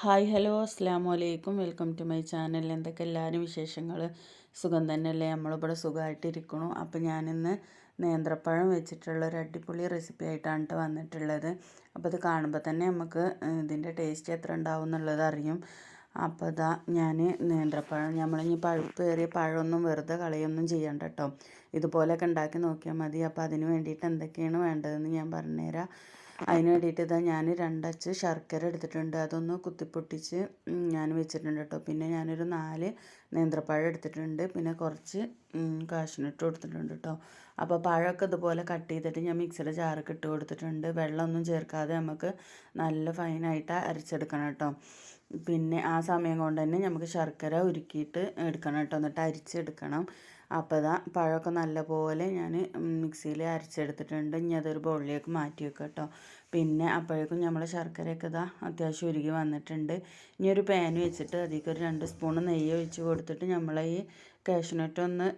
Hi hello അസ്സാം വലൈക്കും welcome to my channel. എന്തൊക്കെ എല്ലാവരും വിശേഷങ്ങൾ? സുഖം തന്നെയല്ലേ? നമ്മളിവിടെ സുഖമായിട്ടിരിക്കണു അപ്പോൾ ഞാനിന്ന് നേന്ത്രപ്പഴം വെച്ചിട്ടുള്ള ഒരു അടിപൊളി റെസിപ്പി ആയിട്ടാണ് കേട്ടോ വന്നിട്ടുള്ളത്. അപ്പോൾ ഇത് കാണുമ്പോൾ തന്നെ നമുക്ക് ഇതിന്റെ ടേസ്റ്റ് എത്ര ഉണ്ടാവും എന്നുള്ളത് അറിയും. അപ്പോൾ ഇതാ ഞാൻ നേന്ത്രപ്പഴം നമ്മളിനി പഴുപ്പേറിയ പഴമൊന്നും വെറുതെ കളയൊന്നും ചെയ്യണ്ട കേട്ടോ ഇതുപോലെയൊക്കെ ഉണ്ടാക്കി നോക്കിയാൽ മതി. അപ്പോൾ അതിന് വേണ്ടിയിട്ട് എന്തൊക്കെയാണ് വേണ്ടതെന്ന് ഞാൻ പറഞ്ഞുതരാം. അതിന് വേണ്ടിയിട്ട് ഇതാ ഞാൻ രണ്ടച്ച് ശർക്കര എടുത്തിട്ടുണ്ട്. അതൊന്ന് കുത്തിപ്പൊട്ടിച്ച് ഞാൻ വെച്ചിട്ടുണ്ട് കേട്ടോ. പിന്നെ ഞാനൊരു നാല് നേന്ത്രപ്പഴം എടുത്തിട്ടുണ്ട്. പിന്നെ കുറച്ച് കാശിനിട്ട് കൊടുത്തിട്ടുണ്ട് കേട്ടോ. അപ്പോൾ പഴമൊക്കെ ഇതുപോലെ കട്ട് ചെയ്തിട്ട് ഞാൻ മിക്സിയുടെ ജാറൊക്കെ ഇട്ട് കൊടുത്തിട്ടുണ്ട്. വെള്ളമൊന്നും ചേർക്കാതെ നമുക്ക് നല്ല ഫൈനായിട്ട് അരച്ചെടുക്കണം കേട്ടോ. പിന്നെ ആ സമയം കൊണ്ട് തന്നെ നമുക്ക് ശർക്കര ഉരുക്കിയിട്ട് എടുക്കണം കേട്ടോ. എന്നിട്ട് അരിച്ചെടുക്കണം. അപ്പോൾ ഇതാ പഴമൊക്കെ നല്ലപോലെ ഞാൻ മിക്സിയിൽ അരച്ചെടുത്തിട്ടുണ്ട്. ഇനി അതൊരു ബൗളിലേക്ക് മാറ്റി വെക്കാം കേട്ടോ. പിന്നെ അപ്പോഴേക്കും നമ്മൾ ശർക്കരയൊക്കെ ഇതാ അത്യാവശ്യം ഉരുകി വന്നിട്ടുണ്ട്. ഇനി ഒരു പാൻ വെച്ചിട്ട് അതിലേക്ക് ഒരു രണ്ട് സ്പൂൺ നെയ്യ് ഒഴിച്ച് കൊടുത്തിട്ട് നമ്മൾ ഈ കാഷ്നട്ട് ഒന്ന്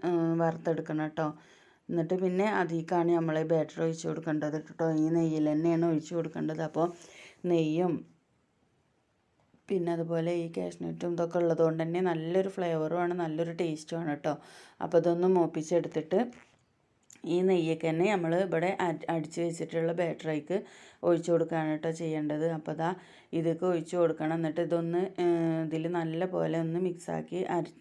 വറുത്തെടുക്കണം കേട്ടോ. എന്നിട്ട് പിന്നെ അതിലേക്കാണ് നമ്മൾ ഈ ബാറ്റർ ഒഴിച്ച് കൊടുക്കേണ്ടത് കേട്ടോ. ഈ നെയ്യിൽ തന്നെയാണ് ഒഴിച്ച് കൊടുക്കേണ്ടത്. അപ്പോൾ നെയ്യും പിന്നെ അതുപോലെ ഈ കാഷ്നട്ടും ഇതൊക്കെ ഉള്ളതുകൊണ്ട് തന്നെ നല്ലൊരു ഫ്ലേവറും ആണ് നല്ലൊരു ടേസ്റ്റും ആണ് കേട്ടോ. അപ്പോൾ ഇതൊന്ന് മൂപ്പിച്ചെടുത്തിട്ട് ഈ നെയ്യൊക്കെ തന്നെ നമ്മൾ ഇവിടെ അടിച്ച് വെച്ചിട്ടുള്ള ബാറ്ററിക്ക് ഒഴിച്ചു കൊടുക്കുകയാണ് കേട്ടോ ചെയ്യേണ്ടത്. അപ്പോൾ അതാ ഇതൊക്കെ ഒഴിച്ച് കൊടുക്കണം. എന്നിട്ട് ഇതൊന്ന് ഇതിൽ നല്ല പോലെ ഒന്ന് മിക്സാക്കി അരി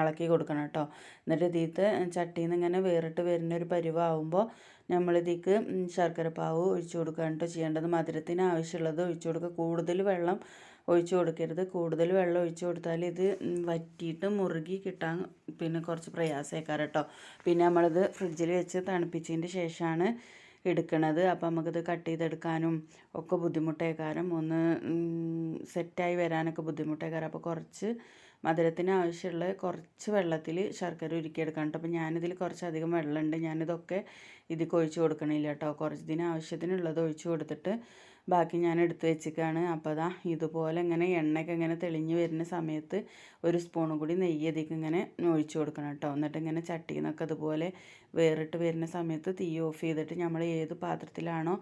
ഇളക്കി കൊടുക്കണം കേട്ടോ. എന്നിട്ട് ഇതീത്ത് ചട്ടിയിൽ നിന്ന് ഇങ്ങനെ വേറിട്ട് വരുന്ന ഒരു പരിവാകുമ്പോൾ നമ്മളിതിക്ക് ശർക്കര പാവ് ഒഴിച്ചു കൊടുക്കുകയാണ് കേട്ടോ ചെയ്യേണ്ടത്. മധുരത്തിന് ആവശ്യമുള്ളത് ഒഴിച്ച് കൊടുക്കുക. കൂടുതൽ വെള്ളം ഒഴിച്ചു കൊടുക്കരുത്. കൂടുതൽ വെള്ളം ഒഴിച്ചു കൊടുത്താൽ ഇത് വറ്റിയിട്ട് മുറുകി കിട്ടാൻ പിന്നെ കുറച്ച് പ്രയാസമേക്കാറ് കേട്ടോ. പിന്നെ നമ്മളിത് ഫ്രിഡ്ജിൽ വെച്ച് തണുപ്പിച്ചതിന്റെ ശേഷമാണ് എടുക്കണത്. അപ്പോൾ നമുക്കിത് കട്ട് ചെയ്തെടുക്കാനും ഒക്കെ ബുദ്ധിമുട്ടേക്കാരം. ഒന്ന് സെറ്റായി വരാനൊക്കെ ബുദ്ധിമുട്ടേക്കാരം. അപ്പോൾ കുറച്ച് മധുരത്തിന് ആവശ്യമുള്ള കുറച്ച് വെള്ളത്തിൽ ശർക്കര ഉരുക്കിയെടുക്കണം കേട്ടോ. അപ്പോൾ ഞാനിതിൽ കുറച്ചധികം വെള്ളമുണ്ട്. ഞാനിതൊക്കെ ഇതിൽ ഒഴിച്ച് കൊടുക്കണില്ല കേട്ടോ. കുറച്ച് ഇതിന് ആവശ്യത്തിനുള്ളത് ഒഴിച്ച് കൊടുത്തിട്ട് ബാക്കി ഞാൻ എടുത്ത് വെച്ചിക്കാണ് അപ്പോൾ അതാ ഇതുപോലെ ഇങ്ങനെ എണ്ണയൊക്കെ ഇങ്ങനെ തെളിഞ്ഞ് വരുന്ന സമയത്ത് ഒരു സ്പൂണും കൂടി നെയ്യ് ഇതിക്ക് ഇങ്ങനെ ഒഴിച്ച് കൊടുക്കണം കേട്ടോ. എന്നിട്ട് ഇങ്ങനെ ചട്ടിയിൽ നിന്നൊക്കെ അതുപോലെ വേറിട്ട് വരുന്ന സമയത്ത് തീ ഓഫ് ചെയ്തിട്ട് നമ്മൾ ഏത് പാത്രത്തിലാണോ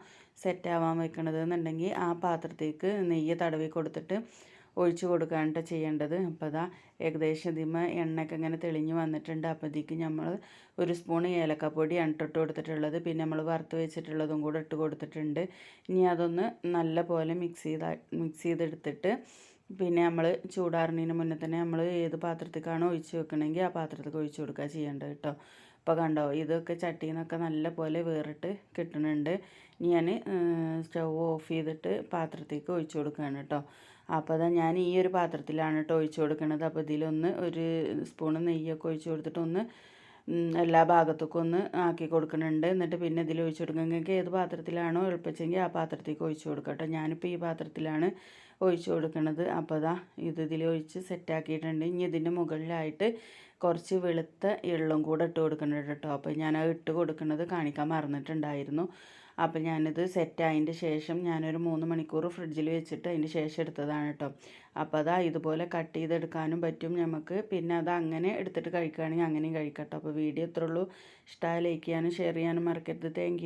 സെറ്റ് ആവാൻ വെക്കണത് എന്നുണ്ടെങ്കിൽ ആ പാത്രത്തേക്ക് നെയ്യ് തടവി കൊടുത്തിട്ട് ഒഴിച്ച് കൊടുക്കുകയാണ് ചെയ്യേണ്ടത്. അപ്പോൾ അതാ ഏകദേശം ഇതിമ എണ്ണയൊക്കെ ഇങ്ങനെ തെളിഞ്ഞ് വന്നിട്ടുണ്ട്. അപ്പോഴത്തേക്ക് നമ്മൾ ഒരു സ്പൂൺ ഏലക്കപ്പൊടി ഇട്ട് കൊടുത്തിട്ടുള്ളത് പിന്നെ നമ്മൾ വറുത്ത് വെച്ചിട്ടുള്ളതും കൂടെ ഇട്ട് കൊടുത്തിട്ടുണ്ട്. ഇനി അതൊന്ന് നല്ല പോലെ മിക്സ് ചെയ്ത മിക്സ് ചെയ്തെടുത്തിട്ട് പിന്നെ നമ്മൾ ചൂടാറുന്നതിന് മുന്നേ തന്നെ നമ്മൾ ഏത് പാത്രത്തേക്കാണോ ഒഴിച്ച് വെക്കണമെങ്കിൽ ആ പാത്രത്തേക്ക് ഒഴിച്ച് കൊടുക്കുക ചെയ്യേണ്ടത് കേട്ടോ ഇപ്പോൾ കണ്ടോ ഇതൊക്കെ ചട്ടിയിൽ നിന്നൊക്കെ നല്ല പോലെ വേറിട്ട് കിട്ടുന്നുണ്ട് ഞാൻ സ്റ്റൗ ഓഫ് ചെയ്തിട്ട് പാത്രത്തേക്ക് ഒഴിച്ചു കൊടുക്കുകയാണ് കേട്ടോ അപ്പോൾ അതാ ഞാൻ ഈ ഒരു പാത്രത്തിലാണ് കേട്ടോ ഒഴിച്ചു കൊടുക്കുന്നത് അപ്പോൾ ഇതിലൊന്ന് ഒരു സ്പൂൺ നെയ്യൊക്കെ ഒഴിച്ചു കൊടുത്തിട്ട് ഒന്ന് എല്ലാ ഭാഗത്തേക്കും ഒന്ന് ആക്കി കൊടുക്കുന്നുണ്ട് എന്നിട്ട് പിന്നെ ഇതിൽ ഒഴിച്ചു കൊടുക്കുക നിങ്ങൾക്ക് ഏത് പാത്രത്തിലാണോ എളുപ്പിച്ചെങ്കിൽ ആ പാത്രത്തേക്ക് ഒഴിച്ച് കൊടുക്കട്ടെ ഞാനിപ്പോൾ ഈ പാത്രത്തിലാണ് ഒഴിച്ചു കൊടുക്കുന്നത് അപ്പോൾ അതാ ഇത് ഇതിൽ ഒഴിച്ച് സെറ്റാക്കിയിട്ടുണ്ട് ഇനി ഇതിന്റെ മുകളിലായിട്ട് കുറച്ച് വെളുത്ത എള്ളും കൂടെ ഇട്ട് കൊടുക്കുന്നുണ്ട് കേട്ടോ. അപ്പോൾ ഞാൻ ഇട്ട് കൊടുക്കുന്നത് കാണിക്കാൻ മറന്നിട്ടുണ്ടായിരുന്നു. അപ്പോൾ ഞാനിത് സെറ്റായതിന്റെ ശേഷം ഞാനൊരു മൂന്ന് മണിക്കൂർ ഫ്രിഡ്ജിൽ വെച്ചിട്ട് അതിന്റെ ശേഷം എടുത്തതാണ് കേട്ടോ. അപ്പോൾ അതാ ഇതുപോലെ കട്ട് ചെയ്തെടുക്കാനും പറ്റും നമുക്ക് പിന്നെ അത് അങ്ങനെ എടുത്തിട്ട് കഴിക്കുകയാണെങ്കിൽ അങ്ങനെയും കഴിക്കട്ടോ അപ്പോൾ വീഡിയോ ഇത്രയുള്ളൂ ഇഷ്ടമായ ലൈക്ക് ചെയ്യാനും ഷെയർ ചെയ്യാനും മറക്കരുത്. താങ്ക്